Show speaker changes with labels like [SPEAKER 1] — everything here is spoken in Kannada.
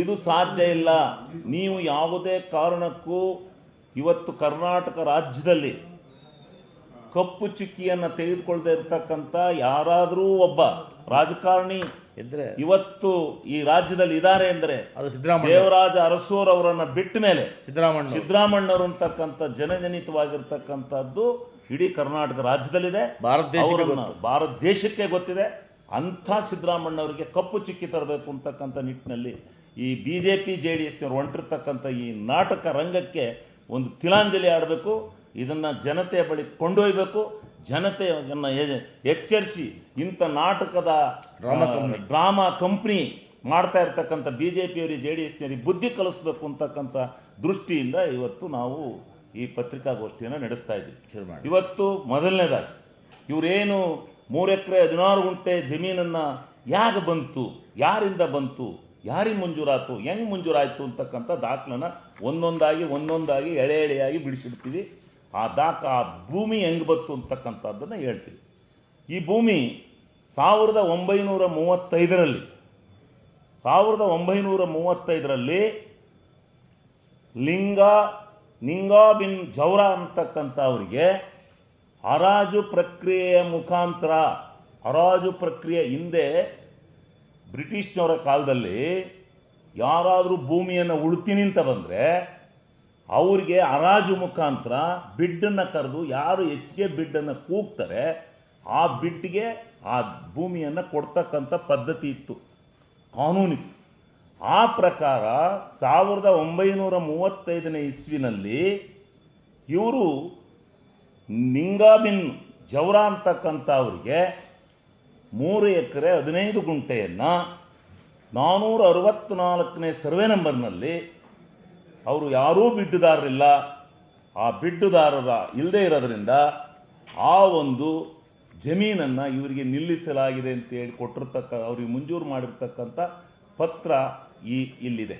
[SPEAKER 1] ಇದು ಸಾಧ್ಯ ಇಲ್ಲ. ನೀವು ಯಾವುದೇ ಕಾರಣಕ್ಕೂ ಇವತ್ತು ಕರ್ನಾಟಕ ರಾಜ್ಯದಲ್ಲಿ ಕಪ್ಪು ಚುಕ್ಕಿಯನ್ನು ತೆಗೆದುಕೊಳ್ಳದೆ ಇರತಕ್ಕಂಥ ಯಾರಾದರೂ ಒಬ್ಬ ರಾಜಕಾರಣಿ
[SPEAKER 2] ಇದ್ರೆ
[SPEAKER 1] ಇವತ್ತು ಈ ರಾಜ್ಯದಲ್ಲಿ ಇದ್ದಾರೆ ಅಂದರೆ ದೇವರಾಜ ಅರಸೂರ್ ಅವರನ್ನ ಬಿಟ್ಟ ಮೇಲೆ
[SPEAKER 2] ಸಿದ್ದರಾಮಣ್ಣ
[SPEAKER 1] ಸಿದ್ದರಾಮಣ್ಣವರು ಅಂತಕ್ಕಂಥ ಜನಜನಿತವಾಗಿರ್ತಕ್ಕಂಥದ್ದು ಇಡೀ ಕರ್ನಾಟಕ ರಾಜ್ಯದಲ್ಲಿದೆ.
[SPEAKER 2] ಭಾರತ
[SPEAKER 1] ದೇಶ ಭಾರತ ದೇಶಕ್ಕೆ ಗೊತ್ತಿದೆ. ಅಂಥ ಸಿದ್ದರಾಮಣ್ಣವರಿಗೆ ಕಪ್ಪು ಚಿಕ್ಕಿ ತರಬೇಕು ಅಂತಕ್ಕಂಥ ನಿಟ್ಟಿನಲ್ಲಿ ಈ B J P J D ಎಸ್ನವ್ರು ಹೊಂಟಿರ್ತಕ್ಕಂಥ ಈ ನಾಟಕ ರಂಗಕ್ಕೆ ಒಂದು ತಿಲಾಂಜಲಿ ಆಡಬೇಕು ಇದನ್ನು ಜನತೆಯ ಬಳಿ ಕೊಂಡೊಯ್ಬೇಕು ಜನತೆಯನ್ನು ಎಚ್ಚರಿಸಿ ಇಂಥ ನಾಟಕದ
[SPEAKER 2] ಡ್ರಾಮಾ ಕಂಪ್ನಿ.
[SPEAKER 1] ಮಾಡ್ತಾ ಇರ್ತಕ್ಕಂಥ ಬಿ ಜೆ ಪಿಯವರಿಗೆ ಜೆ ಡಿ ಎಸ್ನವರಿಗೆ ಬುದ್ಧಿ ಕಲಿಸ್ಬೇಕು ಅಂತಕ್ಕಂಥ ದೃಷ್ಟಿಯಿಂದ ಇವತ್ತು ನಾವು ಈ ಪತ್ರಿಕಾಗೋಷ್ಠಿಯನ್ನು ನಡೆಸ್ತಾ ಇದ್ದೀವಿ ಇವತ್ತು ಮೊದಲನೇದಾಗಿ ಇವರೇನು ಮೂರು ಎಕರೆ ಹದಿನಾರು ಗುಂಟೆ ಜಮೀನನ್ನು ಯಾಕೆ ಬಂತು ಯಾರಿಂದ ಬಂತು ಯಾರಿಗೆ ಮಂಜೂರಾತು, ಹೆಂಗೆ ಮಂಜೂರಾಯಿತು ಅಂತಕ್ಕಂಥ ದಾಖಲನ್ನ ಒಂದೊಂದಾಗಿ ಒಂದೊಂದಾಗಿ ಎಳೆ ಎಳೆಯಾಗಿ ಬಿಡಿಸಿಡ್ತೀವಿ. ಆ ದಾಖ, ಆ ಭೂಮಿ ಹೆಂಗೆ ಬತ್ತು ಅಂತಕ್ಕಂಥದ್ದನ್ನು ಹೇಳ್ತೀವಿ. ಈ ಭೂಮಿ ಸಾವಿರದ ಒಂಬೈನೂರ ಮೂವತ್ತೈದರಲ್ಲಿ, ಸಾವಿರದ ಒಂಬೈನೂರ ಮೂವತ್ತೈದರಲ್ಲಿ ಲಿಂಗ ನಿಂಗಾ ಬಿನ್ ಜೌರ ಅಂತಕ್ಕಂಥ ಅವರಿಗೆ ಹರಾಜು ಪ್ರಕ್ರಿಯೆಯ ಮುಖಾಂತರ, ಹರಾಜು ಪ್ರಕ್ರಿಯೆ ಹಿಂದೆ ಬ್ರಿಟಿಷ್ನವರ ಕಾಲದಲ್ಲಿ ಯಾರಾದರೂ ಭೂಮಿಯನ್ನು ಉಳ್ತೀನಿ ಅಂತ ಬಂದರೆ ಅವ್ರಿಗೆ ಹರಾಜು ಮುಖಾಂತರ ಬಿಡ್ಡನ್ನು ಕರೆದು ಯಾರು ಹೆಚ್ಚಿಗೆ ಬಿಡ್ಡನ್ನು ಕೂಗ್ತಾರೆ, ಆ ಬಿಡ್ಗೆ ಆ ಭೂಮಿಯನ್ನು ಕೊಡ್ತಕ್ಕಂಥ ಪದ್ಧತಿ ಇತ್ತು, ಕಾನೂನಿತ್ತು. ಆ ಪ್ರಕಾರ ಸಾವಿರದ ಒಂಬೈನೂರ ಮೂವತ್ತೈದನೇ ಇಸ್ವಿನಲ್ಲಿ ಇವರು ನಿಂಗಾಬಿನ್ ಜವರ ಅಂತಕ್ಕಂಥ ಅವರಿಗೆ ಮೂರು ಎಕರೆ ಹದಿನೈದು ಗುಂಟೆಯನ್ನು ನಾನ್ನೂರ ಅರವತ್ತ್ನಾಲ್ಕನೇ ಸರ್ವೆ ನಂಬರ್ನಲ್ಲಿ ಅವರು ಯಾರೂ ಬಿಡ್ಡುದಾರರಿಲ್ಲ. ಆ ಬಿಡ್ಡುದಾರರ ಇಲ್ಲದೆ ಇರೋದ್ರಿಂದ ಆ ಒಂದು ಜಮೀನನ್ನು ಇವರಿಗೆ ನಿಲ್ಲಿಸಲಾಗಿದೆ ಅಂತ ಹೇಳಿ ಕೊಟ್ಟಿರ್ತಕ್ಕ, ಅವ್ರಿಗೆ ಮಂಜೂರು ಮಾಡಿರ್ತಕ್ಕಂಥ ಪತ್ರ ಈ ಇಲ್ಲಿದೆ.